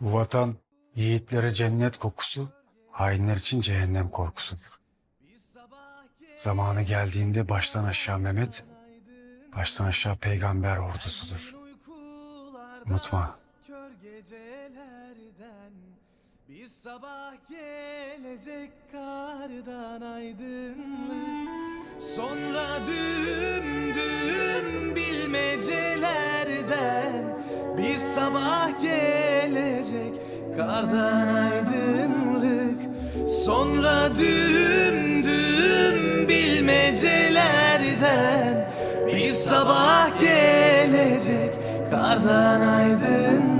Bu vatan yiğitlere cennet kokusu, hainler için cehennem korkusudur. Zamanı geldiğinde baştan aşağı Mehmet, baştan aşağı peygamber ordusudur. Unutma. Bir sabah gelecek kardan aydınlık Sonra düm sabah gelecek kardan aydınlık. Sonra düm düm bilmecelerden bir sabah gelecek kardan aydınlık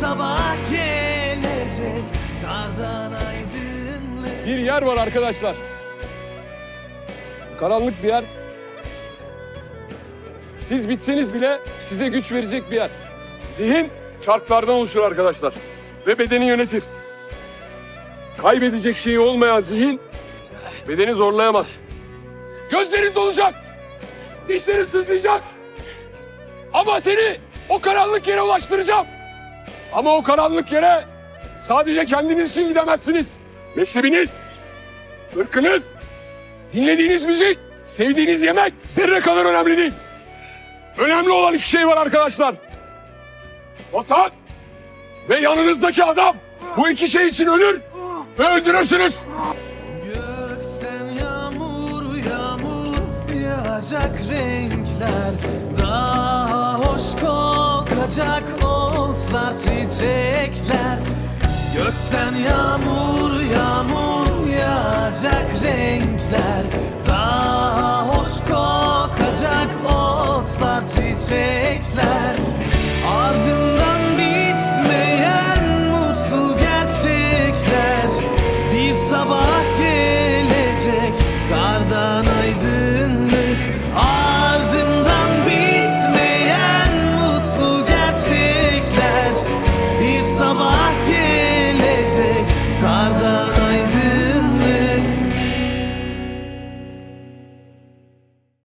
sabah gelecek kardan aydınlık Bir yer var arkadaşlar. Karanlık bir yer. Siz bitseniz bile size güç verecek bir yer. Zihin çarklardan oluşur arkadaşlar. Ve bedeni yönetir. Kaybedecek şeyi olmayan zihin bedeni zorlayamaz. Gözlerin dolacak. Dişlerin sızlayacak. Ama seni o karanlık yere ulaştıracağım. Ama o karanlık yere sadece kendiniz için gidemezsiniz. Mezhebiniz, ırkınız, dinlediğiniz müzik, sevdiğiniz yemek zerre kadar önemli değil. Önemli olan iki şey var arkadaşlar. Vatan ve yanınızdaki adam. Bu iki şey için ölür ve öldürürsünüz. Gökten yağmur yağmur yağacak renkler Daha hoş kokacak otlar çiçekler. Gökten yağmur yağmur yağacak renkler. Daha hoş kokacak otlar çiçekler